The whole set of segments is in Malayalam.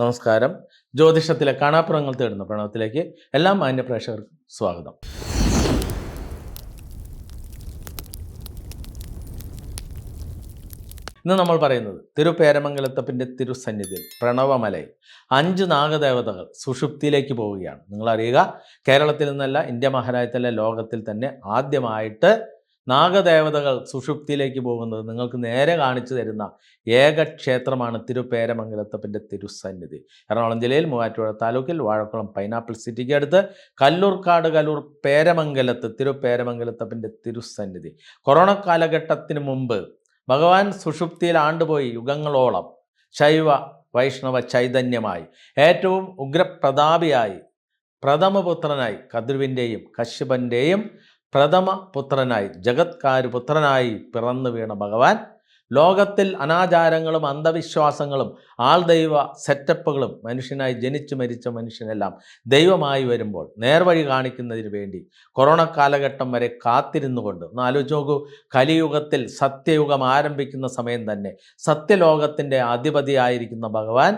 നമസ്കാരം. ജ്യോതിഷത്തിലെ കാണാപ്പുറങ്ങൾ തേടുന്ന പ്രണവത്തിലേക്ക് എല്ലാ മാന്യ പ്രേക്ഷകർക്കും സ്വാഗതം. ഇന്ന് നമ്മൾ പറയുന്നത് തിരുപേരമംഗലത്തപ്പിന്റെ തിരുസന്നിധിയിൽ പ്രണവമലയിൽ അഞ്ച് നാഗദേവതകൾ സുഷുപ്തിയിലേക്ക് പോവുകയാണ്. നിങ്ങളറിയുക കേരളത്തിൽ നിന്നല്ല ഇന്ത്യ മഹാരാജ്യത്തിലെ ലോകത്തിൽ തന്നെ ആദ്യമായിട്ട് നാഗദേവതകൾ സുഷുപ്തിയിലേക്ക് പോകുന്നത് നിങ്ങൾക്ക് നേരെ കാണിച്ചു തരുന്ന ഏക ക്ഷേത്രമാണ് തിരുപേരമംഗലത്തപ്പന്റെ തിരുസന്നിധി. എറണാകുളം ജില്ലയിൽ മൂവാറ്റുപുഴ താലൂക്കിൽ വാഴക്കുളം പൈനാപ്പിൾ സിറ്റിക്ക് അടുത്ത് കല്ലൂർക്കാട് കല്ലൂർ പേരമംഗലത്ത് തിരുപേരമംഗലത്തപ്പന്റെ തിരുസന്നിധി. കൊറോണ കാലഘട്ടത്തിന് മുമ്പ് ഭഗവാൻ സുഷുപ്തിയിൽ ആണ്ടുപോയി യുഗങ്ങളോളം ശൈവ വൈഷ്ണവ ചൈതന്യമായി ഏറ്റവും ഉഗ്രപ്രതാപിയായി പ്രഥമപുത്രനായി കദ്രുവിന്റെയും കശ്യപന്റെയും പ്രഥമ പുത്രനായി ജഗത്കാരു പുത്രനായി പിറന്നു വീണ ഭഗവാൻ ലോകത്തിൽ അനാചാരങ്ങളും അന്ധവിശ്വാസങ്ങളും ആൾ ദൈവ സെറ്റപ്പുകളും മനുഷ്യനായി ജനിച്ചു മരിച്ച മനുഷ്യനെല്ലാം ദൈവമായി വരുമ്പോൾ നേർവഴി കാണിക്കുന്നതിന് വേണ്ടി കൊറോണ കാലഘട്ടം വരെ കാത്തിരുന്നു കൊണ്ട് ഒന്ന് ആലോചിച്ച് നോക്കൂ കലിയുഗത്തിൽ സത്യയുഗം ആരംഭിക്കുന്ന സമയം തന്നെ സത്യലോകത്തിന്റെ അധിപതിയായിരിക്കുന്ന ഭഗവാൻ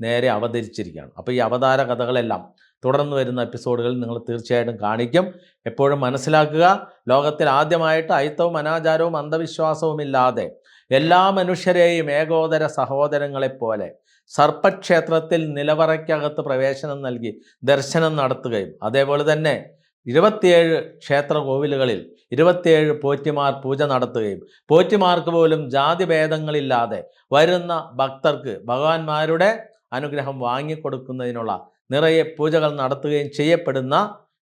നേരെ അവതരിച്ചിരിക്കുകയാണ്. അപ്പോൾ ഈ അവതാര കഥകളെല്ലാം തുടർന്ന് വരുന്ന എപ്പിസോഡുകളിൽ നിങ്ങൾ തീർച്ചയായിട്ടും കാണിക്കും. എപ്പോഴും മനസ്സിലാക്കുക ലോകത്തിൽ ആദ്യമായിട്ട് അയിത്തവും അനാചാരവും അന്ധവിശ്വാസവും ഇല്ലാതെ എല്ലാ മനുഷ്യരെയും ഏകോദര സഹോദരങ്ങളെപ്പോലെ സർപ്പക്ഷേത്രത്തിൽ നിലവറയ്ക്കകത്ത് പ്രവേശനം നൽകി ദർശനം നടത്തുകയും അതേപോലെ തന്നെ ഇരുപത്തിയേഴ് ക്ഷേത്ര കോവിലുകളിൽ ഇരുപത്തിയേഴ് പോറ്റിമാർ പൂജ നടത്തുകയും പോറ്റിമാർക്ക് പോലും ജാതിഭേദങ്ങളില്ലാതെ വരുന്ന ഭക്തർക്ക് ഭഗവാന്മാരുടെ അനുഗ്രഹം വാങ്ങിക്കൊടുക്കുന്നതിനുള്ള നിറയെ പൂജകൾ നടത്തുകയും ചെയ്യപ്പെടുന്ന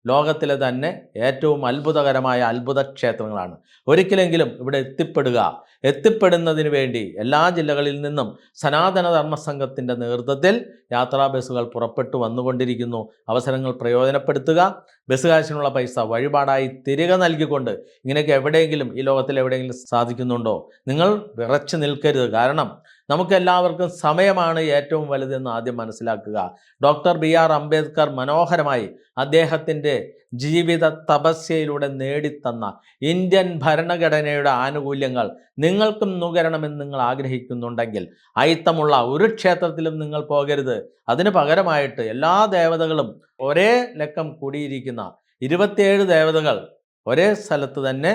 ലോകത്തിലെ തന്നെ ഏറ്റവും അത്ഭുതകരമായ അത്ഭുത ക്ഷേത്രങ്ങളാണ്. ഒരിക്കലെങ്കിലും ഇവിടെ എത്തിപ്പെടുക. എത്തിപ്പെടുന്നതിന് വേണ്ടി എല്ലാ ജില്ലകളിൽ നിന്നും സനാതന ധർമ്മ സംഘത്തിന്റെ നേതൃത്വത്തിൽ യാത്രാ ബസ്സുകൾ പുറപ്പെട്ടു വന്നുകൊണ്ടിരിക്കുന്നു. അവസരങ്ങൾ പ്രയോജനപ്പെടുത്തുക. ബസ് കാശിനുള്ള പൈസ വഴിപാടായി തിരികെ നൽകിക്കൊണ്ട് ഇങ്ങനെയൊക്കെ എവിടെയെങ്കിലും ഈ ലോകത്തിൽ എവിടെയെങ്കിലും സാധിക്കുന്നുണ്ടോ? നിങ്ങൾ വിറച്ചു നിൽക്കരുത്. കാരണം നമുക്കെല്ലാവർക്കും സമയമാണ് ഏറ്റവും വലുതെന്ന് ആദ്യം മനസ്സിലാക്കുക. ഡോക്ടർ ബി ആർ അംബേദ്കർ മനോഹരമായി അദ്ദേഹത്തിന്റെ ജീവിത തപസ്യയിലൂടെ നേടിത്തന്ന ഇന്ത്യൻ ഭരണഘടനയുടെ ആനുകൂല്യങ്ങൾ നിങ്ങൾക്കും നുകരണമെന്ന് നിങ്ങൾ ആഗ്രഹിക്കുന്നുണ്ടെങ്കിൽ അയിത്തമുള്ള ഒരു ക്ഷേത്രത്തിലും നിങ്ങൾ പോകരുത്. അതിന് പകരമായിട്ട് എല്ലാ ദേവതകളും ഒരേ ലക്കം കൂടിയിരിക്കുന്ന ഇരുപത്തിയേഴ് ദേവതകൾ ഒരേ സ്ഥലത്ത് തന്നെ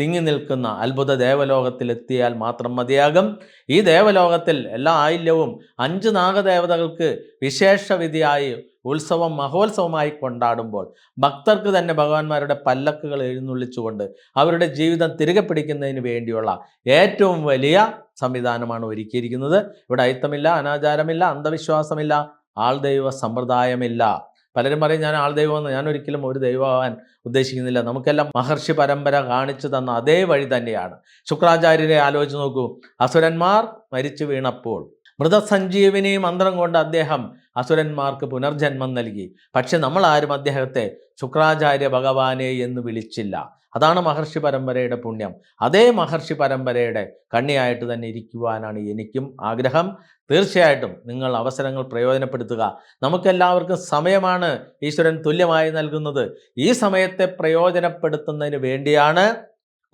തിങ്ങി നിൽക്കുന്ന അത്ഭുത ദേവലോകത്തിലെത്തിയാൽ മാത്രം മതിയാകും. ഈ ദേവലോകത്തിൽ എല്ലാ ആയില്യവും അഞ്ച് നാഗദേവതകൾക്ക് വിശേഷവിധിയായി ഉത്സവം മഹോത്സവമായി കൊണ്ടാടുമ്പോൾ ഭക്തർക്ക് തന്നെ ഭഗവാന്മാരുടെ പല്ലക്കുകൾ എഴുന്നള്ളിച്ചുകൊണ്ട് അവരുടെ ജീവിതം തിരികെ പിടിക്കുന്നതിന് വേണ്ടിയുള്ള ഏറ്റവും വലിയ സംവിധാനമാണ് ഒരുക്കിയിരിക്കുന്നത്. ഇവിടെ അയിത്തമില്ല അനാചാരമില്ല അന്ധവിശ്വാസമില്ല ആൾദൈവ സമ്പ്രദായമില്ല. പലരും പറയും ഞാൻ ആൾ ദൈവമെന്ന്. ഞാൻ ഒരിക്കലും ഒരു ദൈവമാവാൻ ഉദ്ദേശിക്കുന്നില്ല. നമുക്കെല്ലാം മഹർഷി പരമ്പര കാണിച്ചു തന്ന അതേ വഴി തന്നെയാണ്. ശുക്രാചാര്യരെ ആലോചിച്ച് നോക്കൂ. അസുരന്മാർ മരിച്ചു വീണപ്പോൾ മൃതസഞ്ജീവിനി മന്ത്രം കൊണ്ട് അദ്ദേഹം അസുരന്മാർക്ക് പുനർജന്മം നൽകി. പക്ഷെ നമ്മൾ ആരും അദ്ദേഹത്തെ ശുക്രാചാര്യ ഭഗവാനെ എന്ന് വിളിച്ചില്ല. അതാണ് മഹർഷി പരമ്പരയുടെ പുണ്യം. അതേ മഹർഷി പരമ്പരയുടെ കണ്ണിയായിട്ട് തന്നെ ഇരിക്കുവാനാണ് എനിക്കും ആഗ്രഹം. തീർച്ചയായിട്ടും നിങ്ങൾ അവസരങ്ങൾ പ്രയോജനപ്പെടുത്തുക. നമുക്കെല്ലാവർക്കും സമയമാണ് ഈശ്വരൻ തുല്യമായി നൽകുന്നത്. ഈ സമയത്തെ പ്രയോജനപ്പെടുത്തുന്നതിന് വേണ്ടിയാണ്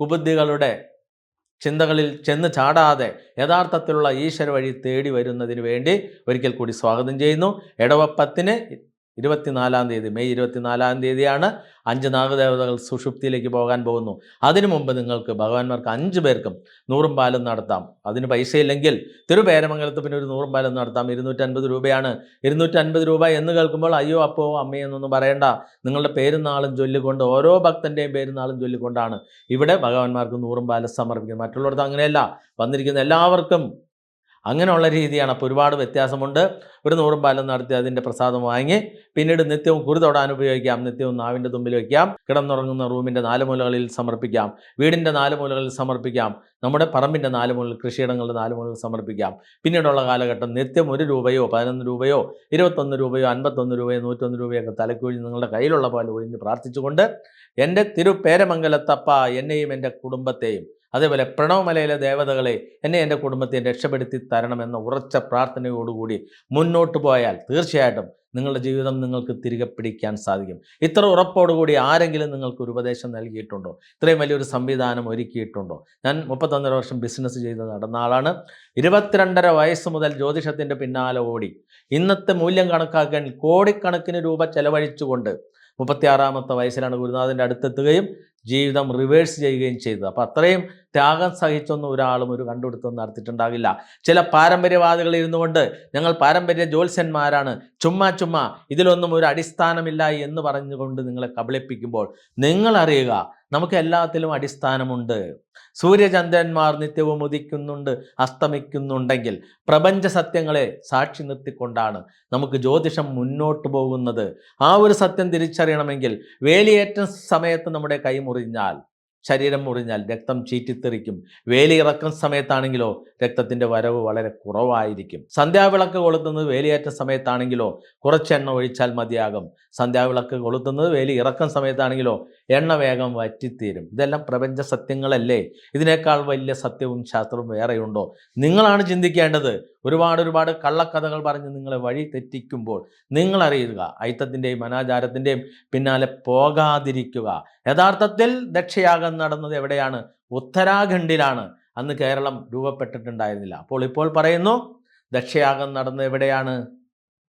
കുബുദ്ധികളുടെ ചിന്തകളിൽ ചെന്ന് ചാടാതെ യഥാർത്ഥത്തിലുള്ള ഈശ്വര വഴി തേടി വരുന്നതിന് വേണ്ടി ഒരിക്കൽ കൂടി സ്വാഗതം ചെയ്യുന്നു. ഇടവപ്പത്തിന് ഇരുപത്തിനാലാം തീയതി മെയ് ഇരുപത്തിനാലാം തീയതിയാണ് അഞ്ച് നാഗദേവതകൾ സുഷുപ്തിയിലേക്ക് പോകാൻ പോകുന്നു. അതിനു മുമ്പ് നിങ്ങൾക്ക് ഭഗവാന്മാർക്ക് അഞ്ച് പേർക്കും നൂറും പാലും നടത്താം. അതിന് പൈസയില്ലെങ്കിൽ തിരുപേരമംഗലത്ത് പിന്നെ ഒരു നൂറും പാലും നടത്താം. ഇരുന്നൂറ്റൻപത് രൂപയാണ്. ഇരുന്നൂറ്റൻപത് രൂപ എന്ന് കേൾക്കുമ്പോൾ അയ്യോ അപ്പോ അമ്മയെന്നൊന്നും പറയണ്ട. നിങ്ങളുടെ പേരും നാളും ചൊല്ലിക്കൊണ്ട് ഓരോ ഭക്തന്റെയും പേരും നാളും ചൊല്ലിക്കൊണ്ടാണ് ഇവിടെ ഭഗവാന്മാർക്ക് നൂറും പാലും സമർപ്പിക്കുന്നത്. മറ്റുള്ളവർക്ക് അങ്ങനെയല്ല. വന്നിരിക്കുന്ന എല്ലാവർക്കും അങ്ങനെയുള്ള രീതിയാണ് അപ്പോൾ ഒരുപാട് വ്യത്യാസമുണ്ട്. ഒരു നൂറും പാലം നടത്തി അതിന്റെ പ്രസാദം വാങ്ങി പിന്നീട് നിത്യവും കുരു തൊടാൻ ഉപയോഗിക്കാം. നിത്യവും നാവിന്റെ തുമ്പിൽ വയ്ക്കാം കിടന്നുറങ്ങുന്ന റൂമിന്റെ നാല് മൂലകളിൽ സമർപ്പിക്കാം. വീടിന്റെ നാല് മൂലകളിൽ സമർപ്പിക്കാം. നമ്മുടെ പറമ്പിന്റെ നാല് മൂലകൾ കൃഷിയിടങ്ങളുടെ നാല് മൂലകൾ സമർപ്പിക്കാം. പിന്നീടുള്ള കാലഘട്ടം നിത്യം ഒരു രൂപയോ പതിനൊന്ന് രൂപയോ ഇരുപത്തൊന്ന് രൂപയോ അൻപത്തൊന്ന് രൂപയോ നൂറ്റൊന്ന് രൂപയൊക്കെ തലക്കൊഴിഞ്ഞ് നിങ്ങളുടെ കയ്യിലുള്ള പാൽ ഒഴിഞ്ഞ് പ്രാർത്ഥിച്ചുകൊണ്ട് എന്റെ തിരുപേരമംഗലത്തപ്പ എന്നെയും എന്റെ കുടുംബത്തെയും അതേപോലെ പ്രണവമലയിലെ ദേവതകളെ എന്നെ എന്റെ കുടുംബത്തെ രക്ഷപ്പെടുത്തി തരണമെന്ന ഉറച്ച പ്രാർത്ഥനയോടുകൂടി മുന്നോട്ട് പോയാൽ തീർച്ചയായിട്ടും നിങ്ങളുടെ ജീവിതം നിങ്ങൾക്ക് തിരികെ പിടിക്കാൻ സാധിക്കും. ഇത്ര ഉറപ്പോടുകൂടി ആരെങ്കിലും നിങ്ങൾക്ക് ഒരു ഉപദേശം നൽകിയിട്ടുണ്ടോ? ഇത്രയും വലിയൊരു സംവിധാനം ഒരുക്കിയിട്ടുണ്ടോ? ഞാൻ മുപ്പത്തൊന്നര വർഷം ബിസിനസ് ചെയ്ത് നടന്ന ആളാണ്. ഇരുപത്തിരണ്ടര വയസ്സ് മുതൽ ജ്യോതിഷത്തിന്റെ പിന്നാലെ ഓടി. ഇന്നത്തെ മൂല്യം കണക്കാക്കാൻ കോടിക്കണക്കിന് രൂപ ചെലവഴിച്ചുകൊണ്ട് മുപ്പത്തിയാറാമത്തെ വയസ്സിലാണ് ഗുരുനാഥന്റെ അടുത്തെത്തുകയും ജീവിതം റിവേഴ്സ് ചെയ്യുകയും ചെയ്തത് അപ്പോൾ അത്രയും ത്യാഗം സഹിച്ചൊന്നും ഒരാളും ഒരു കണ്ടുപിടുത്തം നടത്തിയിട്ടുണ്ടാകില്ല. ചില പാരമ്പര്യവാദികൾ ഇരുന്നു കൊണ്ട് ഞങ്ങൾ പാരമ്പര്യ ജ്യോത്സ്യന്മാരാണ്. ചുമ്മാ ചുമ്മാ ഇതിലൊന്നും ഒരു അടിസ്ഥാനമില്ല എന്ന് പറഞ്ഞുകൊണ്ട് നിങ്ങളെ കബളിപ്പിക്കുമ്പോൾ നിങ്ങൾ അറിയുക നമുക്ക് എല്ലാത്തിലും അടിസ്ഥാനമുണ്ട്. സൂര്യചന്ദ്രന്മാർ നിത്യവും ഉദിക്കുന്നുണ്ട് അസ്തമിക്കുന്നുണ്ടെങ്കിൽ പ്രപഞ്ച സത്യങ്ങളെ സാക്ഷി നിർത്തിക്കൊണ്ടാണ് നമുക്ക് ജ്യോതിഷം മുന്നോട്ട് പോകുന്നത്. ആ ഒരു സത്യം തിരിച്ചറിയണമെങ്കിൽ വേലിയേറ്റ സമയത്ത് നമ്മുടെ കൈ മുറിഞ്ഞാൽ ശരീരം മുറിഞ്ഞാൽ രക്തം ചീറ്റിത്തെറിക്കും. വേലിയിറക്കുന്ന സമയത്താണെങ്കിലോ രക്തത്തിന്റെ വരവ് വളരെ കുറവായിരിക്കും. സന്ധ്യാവിളക്ക് കൊളുത്തുന്നത് വേലിയേറ്റ സമയത്താണെങ്കിലോ കുറച്ച് എണ്ണ ഒഴിച്ചാൽ മതിയാകും. സന്ധ്യാവിളക്ക് കൊളുത്തുന്നത് വേലി ഇറക്കുന്ന സമയത്താണെങ്കിലോ എണ്ണ വേഗം വറ്റിത്തീരും. ഇതെല്ലാം പ്രപഞ്ച സത്യങ്ങളല്ലേ? ഇതിനേക്കാൾ വലിയ സത്യവും ശാസ്ത്രവും വേറെയുണ്ടോ? നിങ്ങളാണ് ചിന്തിക്കേണ്ടത്. ഒരുപാട് ഒരുപാട് കള്ളക്കഥകൾ പറഞ്ഞ് നിങ്ങളെ വഴി തെറ്റിക്കുമ്പോൾ നിങ്ങൾ അറിയുക ഐത്തത്തിന്റെയും അനാചാരത്തിന്റെയും പിന്നാലെ പോകാതിരിക്കുക. യഥാർത്ഥത്തിൽ ദക്ഷയാഗം നടന്നത് എവിടെയാണ്? ഉത്തരാഖണ്ഡിലാണ്. അന്ന് കേരളം രൂപപ്പെട്ടിട്ടുണ്ടായിരുന്നില്ല. അപ്പോൾ ഇപ്പോൾ പറയുന്നു ദക്ഷയാഗം നടന്നത് എവിടെയാണ്?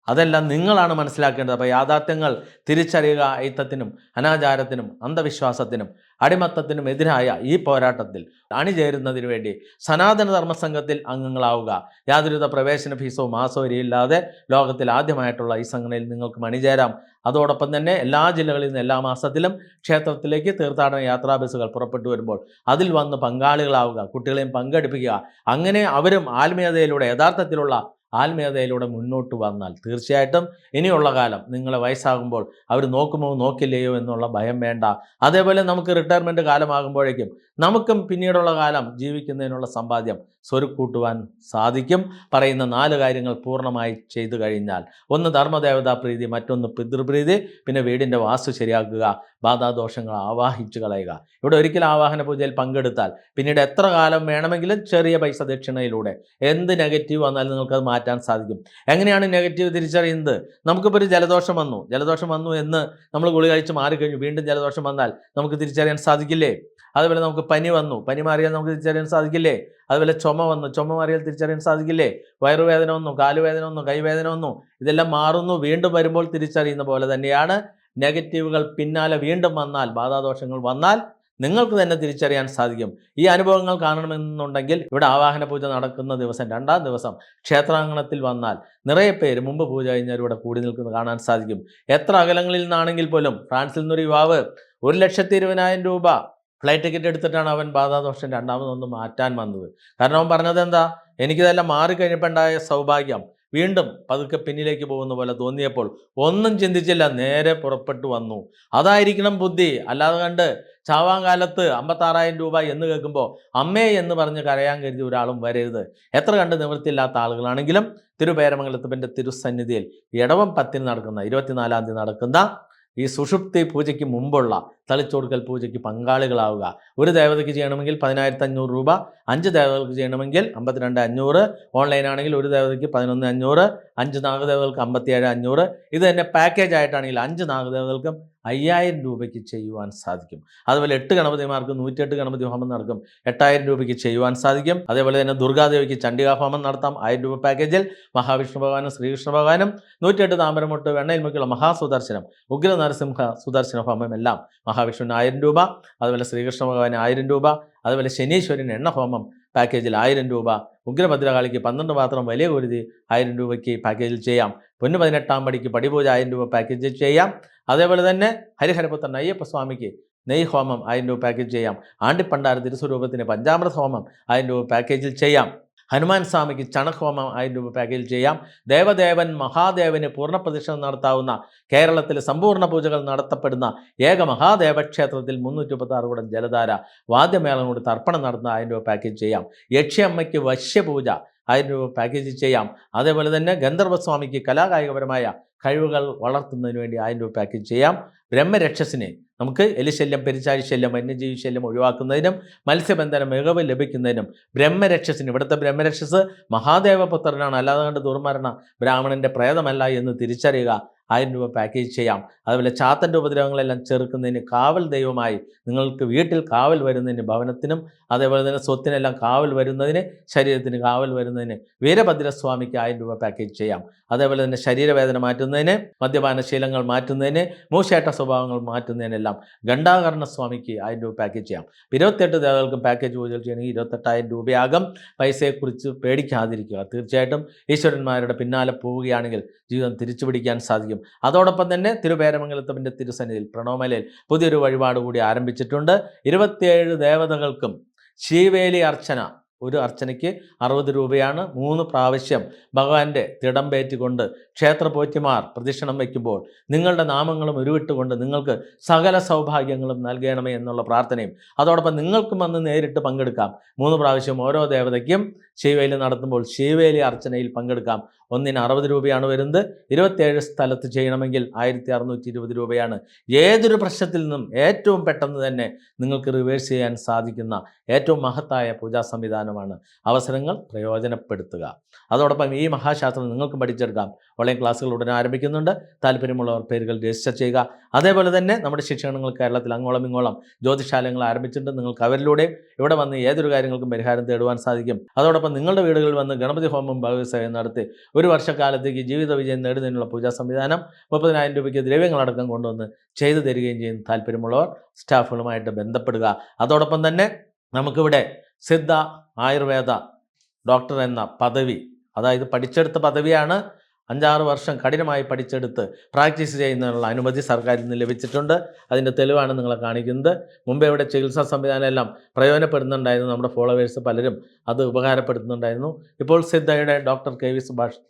അതെല്ലാം നിങ്ങളാണ് മനസ്സിലാക്കേണ്ടത്. അപ്പോൾ യാഥാർത്ഥ്യങ്ങൾ തിരിച്ചറിയുക ഐത്തത്തിനും അനാചാരത്തിനും അന്ധവിശ്വാസത്തിനും അടിമത്തത്തിനും എതിരായ ഈ പോരാട്ടത്തിൽ അണിചേരുന്നതിന് വേണ്ടി സനാതന ധർമ്മ സംഘത്തിൽ അംഗങ്ങളാവുക. യാതൊരുവിധ പ്രവേശന ഫീസോ മാസോ ഇല്ലാതെ ലോകത്തിൽ ആദ്യമായിട്ടുള്ള ഈ സംഘടനയിൽ നിങ്ങൾക്ക് അണിചേരാം. അതോടൊപ്പം തന്നെ എല്ലാ ജില്ലകളിൽ നിന്ന് എല്ലാ മാസത്തിലും ക്ഷേത്രത്തിലേക്ക് തീർത്ഥാടന യാത്രാ ബസ്സുകൾ പുറപ്പെട്ടു വരുമ്പോൾ അതിൽ വന്ന് പങ്കാളികളാവുക കുട്ടികളെയും പങ്കെടുപ്പിക്കുക. അങ്ങനെ അവരും ആത്മീയതയിലൂടെ യഥാർത്ഥത്തിലുള്ള ആത്മീയതയിലൂടെ മുന്നോട്ട് വന്നാൽ തീർച്ചയായിട്ടും ഇനിയുള്ള കാലം നിങ്ങളെ വയസ്സാകുമ്പോൾ അവർ നോക്കുമോ നോക്കില്ലയോ എന്നുള്ള ഭയം വേണ്ട. അതേപോലെ നമുക്ക് റിട്ടയർമെന്റ് കാലമാകുമ്പോഴേക്കും നമുക്കും പിന്നീടുള്ള കാലം ജീവിക്കുന്നതിനുള്ള സമ്പാദ്യം സ്വരുക്കൂട്ടുവാൻ സാധിക്കും. പറയുന്ന നാല് കാര്യങ്ങൾ പൂർണമായി ചെയ്തു കഴിഞ്ഞാൽ ഒന്ന് ധർമ്മദേവതാ പ്രീതി മറ്റൊന്ന് പിതൃപ്രീതി. പിന്നെ വീടിന്റെ വാസ്തു ശരിയാക്കുക ബാധാദോഷങ്ങൾ ആവാഹിച്ചു കളയുക. ഇവിടെ ഒരിക്കൽ ആവാഹന പൂജയിൽ പങ്കെടുത്താൽ പിന്നീട് എത്ര കാലം വേണമെങ്കിലും ചെറിയ പൈസ ദക്ഷിണയിലൂടെ എന്ത് നെഗറ്റീവ് വന്നാലും നിങ്ങൾക്കത് മാറ്റാൻ സാധിക്കും. എങ്ങനെയാണ് നെഗറ്റീവ് തിരിച്ചറിയുന്നത്? നമുക്കിപ്പോൾ ഒരു ജലദോഷം വന്നു. ജലദോഷം വന്നു എന്ന് നമ്മൾ ഗുളി കഴിച്ച് മാറിക്കഴിഞ്ഞു. വീണ്ടും ജലദോഷം വന്നാൽ നമുക്ക് തിരിച്ചറിയാൻ സാധിക്കില്ലേ? അതുപോലെ നമുക്ക് പനി വന്നു. പനി മാറിയാൽ നമുക്ക് തിരിച്ചറിയാൻ സാധിക്കില്ലേ? അതുപോലെ ചുമ വന്നു. ചുമ മാറിയാൽ തിരിച്ചറിയാൻ സാധിക്കില്ലേ? വയറുവേദന വന്നു കാലുവേദന വന്നു കൈവേദന വന്നു. ഇതെല്ലാം മാറുന്നു വീണ്ടും വരുമ്പോൾ തിരിച്ചറിയുന്ന പോലെ തന്നെയാണ്. നെഗറ്റീവുകൾ പിന്നാലെ വീണ്ടും വന്നാൽ ബാധാദോഷങ്ങൾ വന്നാൽ നിങ്ങൾക്ക് തന്നെ തിരിച്ചറിയാൻ സാധിക്കും. ഈ അനുഭവങ്ങൾ കാണണമെന്നുണ്ടെങ്കിൽ ഇവിടെ ആവാഹന പൂജ നടക്കുന്ന ദിവസം രണ്ടാം ദിവസം ക്ഷേത്രാങ്കണത്തിൽ വന്നാൽ നിറയെ പേര് മുമ്പ് പൂജ കഴിഞ്ഞാൽ ഇവിടെ കൂടി നിൽക്കുന്നത് കാണാൻ സാധിക്കും. എത്ര അകലങ്ങളിൽ നിന്നാണെങ്കിൽ പോലും ഫ്രാൻസിൽ നിന്നൊരു യുവാവ് ഒരു ലക്ഷത്തി ഇരുപതിനായിരം രൂപ ഫ്ലൈറ്റ് ടിക്കറ്റ് എടുത്തിട്ടാണ് അവൻ ബാധാദോഷം രണ്ടാമതൊന്ന് മാറ്റാൻ വന്നത്. കാരണം അവൻ പറഞ്ഞത് എന്താ? എനിക്കിതെല്ലാം മാറിക്കഴിഞ്ഞപ്പോൾ ഉണ്ടായ സൗഭാഗ്യം. വീണ്ടും പതുക്കെ പിന്നിലേക്ക് പോകുന്ന പോലെ തോന്നിയപ്പോൾ ഒന്നും ചിന്തിച്ചില്ല നേരെ പുറപ്പെട്ടു വന്നു. അതായിരിക്കണം ബുദ്ധി. അല്ലാതെ കണ്ട് ചാവാൻ കാലത്ത് അമ്പത്താറായിരം രൂപ എന്ന് കേൾക്കുമ്പോൾ അമ്മേ എന്ന് പറഞ്ഞ് കരയാൻ കരുതി ഒരാളും വരരുത്. എത്ര കണ്ട് നിവൃത്തിയില്ലാത്ത ആളുകളാണെങ്കിലും തിരുപേരമംഗലത്തപ്പന്റെ തിരുസന്നിധിയിൽ ഇടവം പത്തിന് നടക്കുന്ന ഇരുപത്തിനാലാം തീയതി നടക്കുന്ന ഈ സുഷുപ്തി പൂജയ്ക്ക് മുമ്പുള്ള തളിച്ചോടുക്കൽ പൂജയ്ക്ക് പങ്കാളികളാവുക. ഒരു ദേവതയ്ക്ക് ചെയ്യണമെങ്കിൽ പതിനായിരത്തി അഞ്ഞൂറ് രൂപ അഞ്ച് ദേവതകൾക്ക് ചെയ്യണമെങ്കിൽ അമ്പത്തിരണ്ട് അഞ്ഞൂറ് ഓൺലൈൻ ആണെങ്കിൽ ഒരു ദേവതയ്ക്ക് പതിനൊന്ന് അഞ്ഞൂറ് അഞ്ച് നാഗദേവതകൾക്ക് അമ്പത്തിയേഴ് അഞ്ഞൂറ്. ഇത് തന്നെ പാക്കേജ് ആയിട്ടാണെങ്കിൽ അഞ്ച് നാഗദേവതകൾക്കും അയ്യായിരം രൂപയ്ക്ക് ചെയ്യുവാൻ സാധിക്കും. അതുപോലെ എട്ട് ഗണപതിമാർക്ക് നൂറ്റിയെട്ട് ഗണപതി ഹോമം നടക്കും. എട്ടായിരം രൂപയ്ക്ക് ചെയ്യുവാൻ സാധിക്കും. അതേപോലെ തന്നെ ദുർഗാദേവിക്ക് ചണ്ഡികാ ഹോമം നടത്താം. ആയിരം രൂപ പാക്കേജിൽ മഹാവിഷ്ണു ഭഗവാനും ശ്രീകൃഷ്ണ ഭഗവാനും നൂറ്റിയെട്ട് താമരമുട്ട് വെണ്ണയിൽ മുക്കിയുള്ള മഹാസുദർശനം ഉഗ്ര നരസിംഹ സുദർശന ഹോമം എല്ലാം മഹാവിഷ്ണുവിന് ആയിരം രൂപ. അതുപോലെ ശ്രീകൃഷ്ണ ഭഗവാന് ആയിരം രൂപ. അതുപോലെ ശനീശ്വരന് എണ്ണ ഹോമം പാക്കേജിൽ ആയിരം രൂപ. ഉഗ്രഭദ്രകാളിക്ക് പന്ത്രണ്ട് പാത്രം വലിയ കുരുതി ആയിരം രൂപയ്ക്ക് പാക്കേജിൽ ചെയ്യാം. പൊന്നു പതിനെട്ടാം പടിക്ക് പടിപൂജ ആയിരം രൂപ പാക്കേജിൽ ചെയ്യാം. അതേപോലെ തന്നെ ഹരിഹരപുത്രൻ അയ്യപ്പസ്വാമിക്ക് നെയ് ഹോമം ആയിരം രൂപ പാക്കേജ് ചെയ്യാം. ആണ്ടിപ്പണ്ടാര തിരുസ്വരൂപത്തിന് പഞ്ചാമൃത ഹോമം ആയിരം രൂപ പാക്കേജിൽ ചെയ്യാം. ഹനുമാൻ സ്വാമിക്ക് ചണഹോമം ആയിരം രൂപ പാക്കേജ് ചെയ്യാം. ദേവദേവൻ മഹാദേവന് പൂർണ പ്രദക്ഷിണം നടത്താവുന്ന കേരളത്തിൽ സമ്പൂർണ പൂജകൾ നടത്തപ്പെടുന്ന ഏക മഹാദേവ ക്ഷേത്രത്തിൽ മുന്നൂറ്റി മുപ്പത്തി ആറ് കൂടം ജലധാര വാദ്യമേളം കൊണ്ട് തർപ്പണം നടത്തുന്ന ആയിരം രൂപ പാക്കേജ് ചെയ്യാം. യക്ഷിയമ്മയ്ക്ക് വശ്യപൂജ ആയിരം രൂപ പാക്കേജ് ചെയ്യാം. അതേപോലെ തന്നെ ഗന്ധർവസ്വാമിക്ക് കലാകായികപരമായ കഴിവുകൾ വളർത്തുന്നതിന് വേണ്ടി ആയിരം രൂപ പാക്കേജ് ചെയ്യാം. ബ്രഹ്മരക്ഷസിനെ നമുക്ക് എലിശല്യം പെരിച്ചാഴി ശല്യം വന്യജീവി ശല്യം ഒഴിവാക്കുന്നതിനും മത്സ്യബന്ധന മികവ് ലഭിക്കുന്നതിനും ബ്രഹ്മരക്ഷസിന് ഇവിടുത്തെ ബ്രഹ്മരക്ഷസ് മഹാദേവപുത്രനാണ്. അല്ലാതെ കണ്ട് ദുർമരണ ബ്രാഹ്മണന്റെ പ്രേതമല്ല എന്ന് തിരിച്ചറിയുക. ആയിരം രൂപ പാക്കേജ് ചെയ്യാം. അതുപോലെ ചാത്തന്റെ ഉപദ്രവങ്ങളെല്ലാം ചെറുക്കുന്നതിന് കാവൽ ദൈവമായി നിങ്ങൾക്ക് വീട്ടിൽ കാവൽ വരുന്നതിന് ഭവനത്തിനും അതേപോലെ തന്നെ സ്വത്തിനെല്ലാം കാവൽ വരുന്നതിന് ശരീരത്തിന് കാവൽ വരുന്നതിന് വീരഭദ്രസ്വാമിക്ക് ആയിരം രൂപ പാക്കേജ് ചെയ്യാം. അതേപോലെ തന്നെ ശരീരവേദന മാറ്റുന്നതിന് മദ്യപാന ശീലങ്ങൾ മാറ്റുന്നതിന് മൂശേട്ട സ്വഭാവങ്ങൾ മാറ്റുന്നതിനെല്ലാം ഗണ്ടാകർണ സ്വാമിക്ക് ആയിരം രൂപ പാക്കേജ് ചെയ്യാം. ഇരുപത്തെട്ട് ദേവകൾക്കും പാക്കേജ് പൂജകൾ ചെയ്യണമെങ്കിൽ ഇരുപത്തെട്ടായിരം രൂപയാകും. പൈസയെക്കുറിച്ച് പേടിക്കാതിരിക്കുക. തീർച്ചയായിട്ടും ഈശ്വരന്മാരുടെ പിന്നാലെ പോവുകയാണെങ്കിൽ ജീവിതം തിരിച്ചു പിടിക്കാൻ സാധിക്കും. അതോടൊപ്പം തന്നെ തിരുവേരമംഗലത്തപ്പന്റെ തിരുസന്നിധിയിൽ പ്രണവമലയിൽ പുതിയൊരു വഴിപാട് കൂടി ആരംഭിച്ചിട്ടുണ്ട്. ഇരുപത്തിയേഴ് ദേവതകൾക്കും ശീവേലി അർച്ചന ഒരു അർച്ചനയ്ക്ക് അറുപത് രൂപയാണ് മൂന്ന് പ്രാവശ്യം ഭഗവാന്റെ തിടമ്പേറ്റുകൊണ്ട് ക്ഷേത്ര പോറ്റിമാർ പ്രദക്ഷിണം വയ്ക്കുമ്പോൾ നിങ്ങളുടെ നാമങ്ങളും ഉരുവിട്ടുകൊണ്ട് നിങ്ങൾക്ക് സകല സൗഭാഗ്യങ്ങളും നൽകണമേ എന്നുള്ള പ്രാർത്ഥനയും അതോടൊപ്പം നിങ്ങൾക്കും വന്ന് നേരിട്ട് പങ്കെടുക്കാം. മൂന്ന് പ്രാവശ്യം ഓരോ ദേവതയ്ക്കും ശിവേലി നടത്തുമ്പോൾ ശിവേലി അർച്ചനയിൽ പങ്കെടുക്കാം. ഒന്നിന് അറുപത് രൂപയാണ് വരുന്നത്. ഇരുപത്തേഴ് സ്ഥലത്ത് ചെയ്യണമെങ്കിൽ ആയിരത്തി അറുന്നൂറ്റി ഇരുപത് രൂപയാണ്. ഏതൊരു പ്രശ്നത്തിൽ നിന്നും ഏറ്റവും പെട്ടെന്ന് തന്നെ നിങ്ങൾക്ക് റിവേഴ്സ് ചെയ്യാൻ സാധിക്കുന്ന ഏറ്റവും മഹത്തായ പൂജാ സംവിധാനമാണ് അവസരങ്ങൾ പ്രയോജനപ്പെടുത്തുക. അതോടൊപ്പം ഈ മഹാശാസ്ത്രം നിങ്ങൾക്ക് പഠിച്ചെടുക്കാം. ഓൺലൈൻ ക്ലാസ്സുകൾ ഉടനെ ആരംഭിക്കുന്നുണ്ട്. താല്പര്യമുള്ളവർ പേരുകൾ രജിസ്റ്റർ ചെയ്യുക. അതേപോലെ തന്നെ നമ്മുടെ ശിക്ഷണങ്ങൾ കേരളത്തിൽ അങ്ങോളം ഇങ്ങോളം ജ്യോതിശാലങ്ങൾ ആരംഭിച്ചിട്ടുണ്ട്. നിങ്ങൾക്ക് അവരിലൂടെ ഇവിടെ വന്ന് ഏതൊരു കാര്യങ്ങൾക്കും പരിഹാരം തേടുവാൻ സാധിക്കും. അതോടൊപ്പം നിങ്ങളുടെ വീടുകളിൽ വന്ന് ഗണപതി ഹോമം ഭഗവത്സേവം നടത്തി ഒരു വർഷക്കാലത്തേക്ക് ജീവിത വിജയം നേടുന്നതിനുള്ള പൂജാ സംവിധാനം മുപ്പതിനായിരം രൂപയ്ക്ക് ദ്രവ്യങ്ങളടക്കം കൊണ്ടുവന്ന് ചെയ്തു തരികയും ചെയ്യും താല്പര്യമുള്ളവർ സ്റ്റാഫുകളുമായിട്ട് ബന്ധപ്പെടുക. അതോടൊപ്പം തന്നെ നമുക്കിവിടെ സിദ്ധ ആയുർവേദ ഡോക്ടർ എന്ന പദവി അതായത് പഠിച്ചെടുത്ത പദവിയാണ് അഞ്ചാറ് വർഷം കഠിനമായി പഠിച്ചെടുത്ത് പ്രാക്ടീസ് ചെയ്യുന്നതിനുള്ള അനുമതി സർക്കാരിൽ നിന്ന് ലഭിച്ചിട്ടുണ്ട്. അതിന്റെ തെളിവാണ് നിങ്ങളെ കാണിക്കുന്നത്. മുമ്പേ ഇവിടെ ചികിത്സാ സംവിധാനം എല്ലാം പ്രയോജനപ്പെടുന്നുണ്ടായിരുന്നു. നമ്മുടെ ഫോളോവേഴ്സ് പലരും അത് ഉപകാരപ്പെടുത്തുന്നുണ്ടായിരുന്നു. ഇപ്പോൾ സിദ്ധയുടെ ഡോക്ടർ കെ വി സുഭാഷ്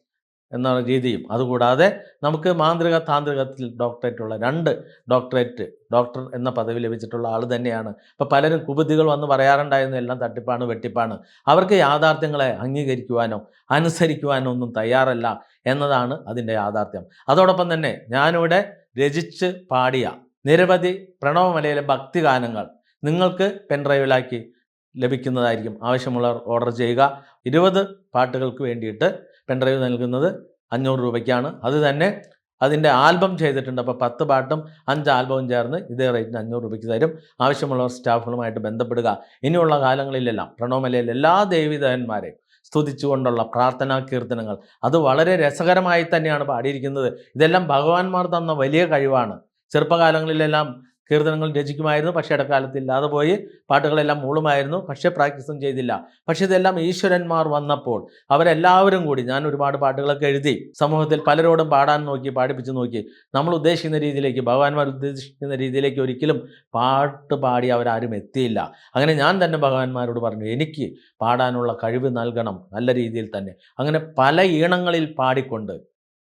എന്ന രീതിയും അതുകൂടാതെ നമുക്ക് മാന്ത്രിക താന്ത്രികത്തിൽ ഡോക്ടറേറ്റ് ഉള്ള രണ്ട് ഡോക്ടറേറ്റ് ഡോക്ടർ എന്ന പദവി ലഭിച്ചിട്ടുള്ള ആൾ തന്നെയാണ്. ഇപ്പോൾ പലരും കുബുദ്ധികൾ വന്ന് പറയാറുണ്ടായിരുന്നു. എല്ലാം തട്ടിപ്പാണ് വെട്ടിപ്പാണ്. അവർക്ക് യാഥാർത്ഥ്യങ്ങളെ അംഗീകരിക്കുവാനോ അനുസരിക്കുവാനോ ഒന്നും തയ്യാറല്ല. എന്നതാണ് അതിന്റെ യാഥാർത്ഥ്യം. അതോടൊപ്പം തന്നെ ഞാനിവിടെ രചിച്ച് പാടിയ നിരവധി പ്രണവമലയിലെ ഭക്തിഗാനങ്ങൾ നിങ്ങൾക്ക് പെൻഡ്രൈവിലാക്കി ലഭിക്കുന്നതായിരിക്കും. ആവശ്യമുള്ളവർ ഓർഡർ ചെയ്യുക. ഇരുപത് പാട്ടുകൾക്ക് വേണ്ടിയിട്ട് പെൻഡ്രൈവ് നൽകുന്നത് അഞ്ഞൂറ് രൂപയ്ക്കാണ്. അത് തന്നെ അതിന്റെ ആൽബം ചെയ്തിട്ടുണ്ട്. അപ്പോൾ പത്ത് പാട്ടും അഞ്ച് ആൽബവും ചേർന്ന് ഇതേ റേറ്റിന് അഞ്ഞൂറ് രൂപയ്ക്ക് തരും. ആവശ്യമുള്ളവർ സ്റ്റാഫുകളുമായിട്ട് ബന്ധപ്പെടുക. ഇനിയുള്ള കാലങ്ങളിലെല്ലാം പ്രണവമലയിലെല്ലാ എല്ലാ സ്തുതിച്ചുകൊണ്ടുള്ള പ്രാർത്ഥനാ കീർത്തനങ്ങൾ. അത് വളരെ രസകരമായി തന്നെയാണ് പാടിയിരിക്കുന്നത്. ഇതെല്ലാം ഭഗവാന്മാർ തന്ന വലിയ കഴിവാണ്. ചെറുപ്പകാലങ്ങളിലെല്ലാം കീർത്തനങ്ങൾ രചിക്കുമായിരുന്നു പക്ഷേ ഇടക്കാലത്ത് ഇല്ലാതെ പോയി. പാട്ടുകളെല്ലാം മൂളുമായിരുന്നു പക്ഷേ പ്രാക്ടീസും ചെയ്തില്ല. പക്ഷേ ഇതെല്ലാം ഈശ്വരന്മാർ വന്നപ്പോൾ അവരെല്ലാവരും കൂടി ഞാൻ ഒരുപാട് പാട്ടുകളൊക്കെ എഴുതി സമൂഹത്തിൽ പലരോടും പാടാൻ നോക്കി പാടിപ്പിച്ച് നോക്കി നമ്മൾ ഉദ്ദേശിക്കുന്ന രീതിയിലേക്ക് ഭഗവാന്മാർ ഉദ്ദേശിക്കുന്ന രീതിയിലേക്ക് ഒരിക്കലും പാട്ട് പാടി അവരാരും എത്തിയില്ല. അങ്ങനെ ഞാൻ തന്നെ ഭഗവാന്മാരോട് പറഞ്ഞു എനിക്ക് പാടാനുള്ള കഴിവ് നൽകണം നല്ല രീതിയിൽ തന്നെ. അങ്ങനെ പല ഈണങ്ങളിൽ പാടിക്കൊണ്ട്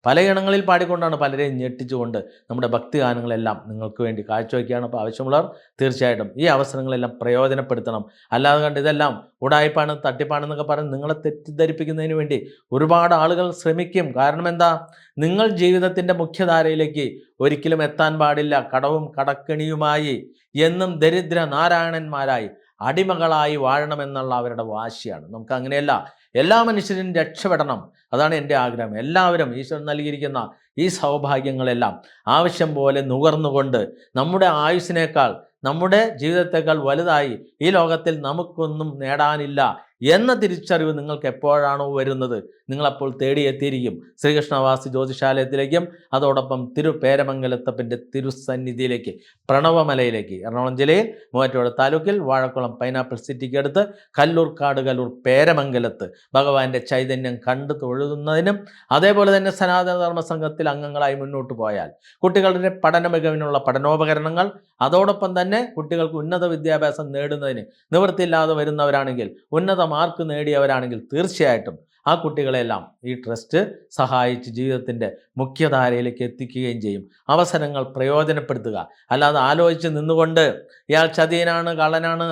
പല ഇണങ്ങളിൽ പാടിക്കൊണ്ടാണ് പലരെയും ഞെട്ടിച്ചുകൊണ്ട് നമ്മുടെ ഭക്തിഗാനങ്ങളെല്ലാം നിങ്ങൾക്ക് വേണ്ടി കാഴ്ചവെക്കുകയാണ് അപ്പോൾ ആവശ്യമുള്ളവർ തീർച്ചയായിട്ടും ഈ അവസരങ്ങളെല്ലാം പ്രയോജനപ്പെടുത്തണം. അല്ലാതെ കണ്ട് ഇതെല്ലാം ഉടായ്പാണ് തട്ടിപ്പാണെന്നൊക്കെ പറഞ്ഞ് നിങ്ങളെ തെറ്റിദ്ധരിപ്പിക്കുന്നതിന് വേണ്ടി ഒരുപാട് ആളുകൾ ശ്രമിക്കും. കാരണം എന്താ? നിങ്ങൾ ജീവിതത്തിന്റെ മുഖ്യധാരയിലേക്ക് ഒരിക്കലും എത്താൻ പാടില്ല. കടവും കടക്കണിയുമായി എന്നും ദരിദ്ര നാരായണന്മാരായി അടിമകളായി വാഴണമെന്നുള്ള അവരുടെ വാശിയാണ്. നമുക്ക് അങ്ങനെയല്ല. എല്ലാ മനുഷ്യരും രക്ഷപ്പെടണം. അതാണ് എന്റെ ആഗ്രഹം. എല്ലാവരും ഈശ്വരൻ നൽകിയിരിക്കുന്ന ഈ സൗഭാഗ്യങ്ങളെല്ലാം ആവശ്യം പോലെ നുകർന്നുകൊണ്ട് നമ്മുടെ ആയുസ്സിനേക്കാൾ നമ്മുടെ ജീവിതത്തേക്കാൾ വലുതായി ഈ ലോകത്തിൽ നമുക്കൊന്നും നേടാനില്ല എന്ന തിരിച്ചറിവ് നിങ്ങൾക്ക് എപ്പോഴാണോ വരുന്നത്? നിങ്ങളപ്പോൾ തേടിയെത്തിയിരിക്കും. ശ്രീകൃഷ്ണവാസി ജ്യോതിശാലയത്തിലേക്കും അതോടൊപ്പം തിരു പേരമംഗലത്തപ്പന്റെ തിരുസന്നിധിയിലേക്ക് പ്രണവമലയിലേക്ക് എറണാകുളം ജില്ലയിൽ മൂവാറ്റുപുഴ താലൂക്കിൽ വാഴക്കുളം പൈനാപ്പിൾ സിറ്റിക്ക് അടുത്ത് കല്ലൂർക്കാട് കല്ലൂർ പേരമംഗലത്ത്. ഭഗവാന്റെ ചൈതന്യം കണ്ടു തൊഴുതുന്നതിനും അതേപോലെ തന്നെ സനാതനധർമ്മ സംഘത്തിൽ അംഗങ്ങളായി മുന്നോട്ട് പോയാൽ കുട്ടികളുടെ പഠന മികവിനുള്ള പഠനോപകരണങ്ങൾ അതോടൊപ്പം തന്നെ കുട്ടികൾക്ക് ഉന്നത വിദ്യാഭ്യാസം നേടുന്നതിന് നിവൃത്തിയില്ലാതെ വരുന്നവരാണെങ്കിൽ ഉന്നത മാർക്ക് നേടിയവരാണെങ്കിൽ തീർച്ചയായിട്ടും ആ കുട്ടികളെല്ലാം ഈ ട്രസ്റ്റ് സഹായിച്ച് ജീവിതത്തിന്റെ മുഖ്യധാരയിലേക്ക് എത്തിക്കുകയും ചെയ്യും. അവസരങ്ങൾ പ്രയോജനപ്പെടുത്തുക. അല്ലാതെ ആലോചിച്ച് നിന്നുകൊണ്ട് ഇയാൾ ചതിയനാണ് കള്ളനാണ്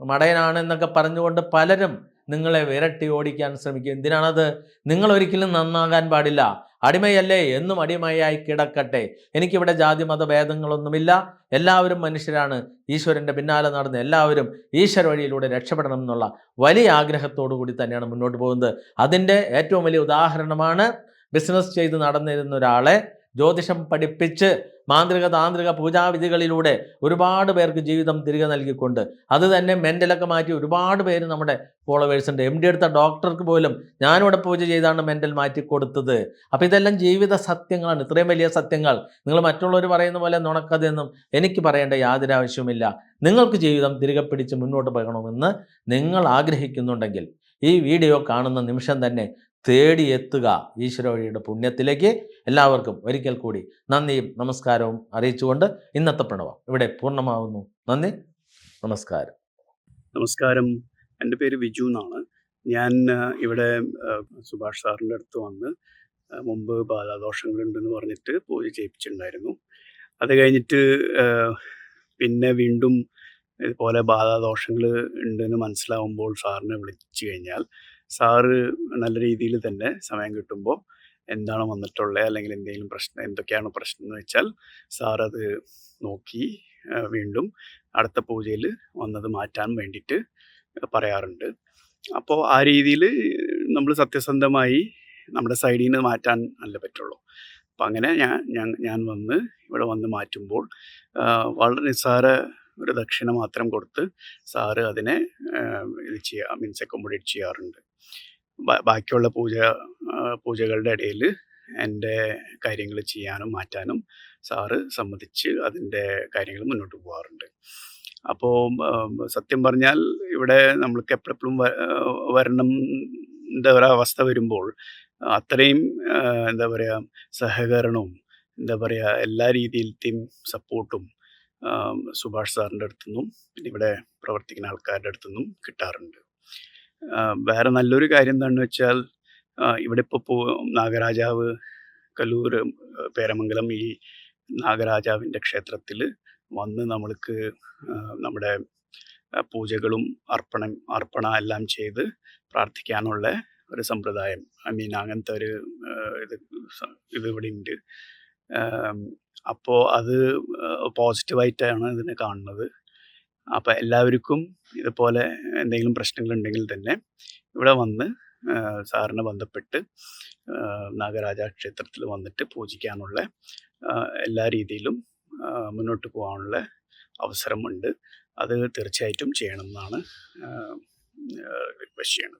മടയനാണ് എന്നൊക്കെ പറഞ്ഞുകൊണ്ട് പലരും നിങ്ങളെ വിരട്ടി ഓടിക്കാൻ ശ്രമിക്കും. എന്തിനാണത്? നിങ്ങൾ ഒരിക്കലും നന്നാകാൻ പാടില്ല. അടിമയല്ലേ? എന്നും അടിമയായി കിടക്കട്ടെ. എനിക്കിവിടെ ജാതി മത ഭേദങ്ങളൊന്നുമില്ല. എല്ലാവരും മനുഷ്യരാണ്. ഈശ്വരന്റെ പിന്നാലെ നടന്ന് എല്ലാവരും ഈശ്വര വഴിയിലൂടെ രക്ഷപ്പെടണം എന്നുള്ള വലിയ ആഗ്രഹത്തോടു കൂടി തന്നെയാണ് മുന്നോട്ട് പോകുന്നത്. അതിന്റെ ഏറ്റവും വലിയ ഉദാഹരണമാണ് ബിസിനസ് ചെയ്ത് നടന്നിരുന്ന ഒരാളെ ജ്യോതിഷം പഠിപ്പിച്ച് മാന്ത്രിക താന്ത്രിക പൂജാവിധികളിലൂടെ ഒരുപാട് പേർക്ക് ജീവിതം തിരികെ നൽകിക്കൊണ്ട് അത് തന്നെ മെന്റലൊക്കെ മാറ്റി ഒരുപാട് പേര് നമ്മുടെ ഫോളോവേഴ്സ് ഉണ്ട്. എം ഡി എടുത്ത ഡോക്ടർക്ക് പോലും ഞാനിവിടെ പൂജ ചെയ്താണ് മെന്റൽ മാറ്റി കൊടുത്തത്. അപ്പോൾ ഇതെല്ലാം ജീവിത സത്യങ്ങളാണ്. ഇത്രയും വലിയ സത്യങ്ങൾ. നിങ്ങൾ മറ്റുള്ളവർ പറയുന്ന പോലെ നുണക്കതെന്നും എനിക്ക് പറയേണ്ട യാതൊരു ആവശ്യവുമില്ല. നിങ്ങൾക്ക് ജീവിതം തിരികെ പിടിച്ച് മുന്നോട്ട് പോകണമെന്ന് നിങ്ങൾ ആഗ്രഹിക്കുന്നുണ്ടെങ്കിൽ ഈ വീഡിയോ കാണുന്ന നിമിഷം തന്നെ തേടിയെത്തുക. ഈശ്വര വഴിയുടെ പുണ്യത്തിലേക്ക് എല്ലാവർക്കും ഒരിക്കൽ കൂടി നന്ദിയും നമസ്കാരവും അറിയിച്ചുകൊണ്ട് ഇന്നത്തെ പ്രണവം ഇവിടെ പൂർണമാവുന്നു. നന്ദി. നമസ്കാരം. നമസ്കാരം. എന്റെ പേര് വിജു എന്നാണ്. ഞാൻ ഇവിടെ സുഭാഷ് സാറിന്റെ അടുത്ത് വന്ന് മുമ്പ് ബാധാദോഷങ്ങളുണ്ടെന്ന് പറഞ്ഞിട്ട് പൂജ ചെയ്യിപ്പിച്ചിട്ടുണ്ടായിരുന്നു. അത് കഴിഞ്ഞിട്ട് പിന്നെ വീണ്ടും ഇതുപോലെ ബാധാദോഷങ്ങൾ ഉണ്ടെന്ന് മനസ്സിലാവുമ്പോൾ സാറിനെ വിളിച്ചു കഴിഞ്ഞാൽ സാറ് നല്ല രീതിയിൽ തന്നെ സമയം കിട്ടുമ്പോൾ എന്താണ് വന്നിട്ടുള്ളത് അല്ലെങ്കിൽ എന്തെങ്കിലും പ്രശ്നം എന്തൊക്കെയാണ് പ്രശ്നം എന്ന് വെച്ചാൽ സാർ അത് നോക്കി വീണ്ടും അടുത്ത പൂജയിൽ വന്നത് മാറ്റാൻ വേണ്ടിയിട്ട് പറയാറുണ്ട്. അപ്പോൾ ആ രീതിയിൽ നമ്മൾ സത്യസന്ധമായി നമ്മുടെ സൈഡിൽ നിന്ന് മാറ്റാൻ അല്ല പറ്റുള്ളൂ. അപ്പം അങ്ങനെ ഞാൻ ഞാൻ ഞാൻ വന്ന് ഇവിടെ വന്ന് മാറ്റുമ്പോൾ വളരെ നിസ്സാര ഒരു ദക്ഷിണ മാത്രം കൊടുത്ത് സാറ് അതിനെ ഇത് ചെയ്യുക മീൻസ് അക്കോമഡേറ്റ് ചെയ്യാറുണ്ട്. ബാക്കിയുള്ള പൂജ പൂജകളുടെ ഇടയിൽ എന്റെ കാര്യങ്ങൾ ചെയ്യാനും മാറ്റാനും സാറ് സമ്മതിച്ച് അതിന്റെ കാര്യങ്ങൾ മുന്നോട്ട് പോകാറുണ്ട് അപ്പോൾ സത്യം പറഞ്ഞാൽ ഇവിടെ നമ്മൾക്ക് എപ്പോഴെപ്പോഴും വരണം എന്താ പറയുക അവസ്ഥ വരുമ്പോൾ അത്രയും എന്താ പറയുക സഹകരണവും എന്താ പറയുക എല്ലാ രീതിയിലത്തെയും സപ്പോർട്ടും സുഭാഷ് സാറിന്റെ അടുത്തുനിന്നും പിന്നെ ഇവിടെ പ്രവർത്തിക്കുന്ന ആൾക്കാരുടെ അടുത്തുനിന്നും കിട്ടാറുണ്ട്. വേറെ നല്ലൊരു കാര്യം എന്താണെന്ന് വെച്ചാൽ ഇവിടെ ഇപ്പോൾ പോ നാഗരാജാവ് കല്ലൂർ പേരമംഗലം ഈ നാഗരാജാവിന്റെ ക്ഷേത്രത്തിൽ വന്ന് നമ്മൾക്ക് നമ്മുടെ പൂജകളും അർപ്പണം അർപ്പണ എല്ലാം ചെയ്ത് പ്രാർത്ഥിക്കാനുള്ള ഒരു സമ്പ്രദായം. ഐ മീൻ അങ്ങനത്തെ ഒരു ഇത് ഇത് ഇവിടെ ഉണ്ട്. അപ്പോൾ അത് പോസിറ്റീവായിട്ടാണ് ഇതിനെ കാണുന്നത്. അപ്പോൾ എല്ലാവർക്കും ഇതുപോലെ എന്തെങ്കിലും പ്രശ്നങ്ങളുണ്ടെങ്കിൽ തന്നെ ഇവിടെ വന്ന് സാറിനെ ബന്ധപ്പെട്ട് നാഗരാജ ക്ഷേത്രത്തിൽ വന്നിട്ട് പൂജിക്കാനുള്ള എല്ലാ രീതിയിലും മുന്നോട്ട് പോകാനുള്ള അവസരമുണ്ട്. അത് തീർച്ചയായിട്ടും ചെയ്യണമെന്നാണ് റിക്വസ്റ്റ് ചെയ്യണത്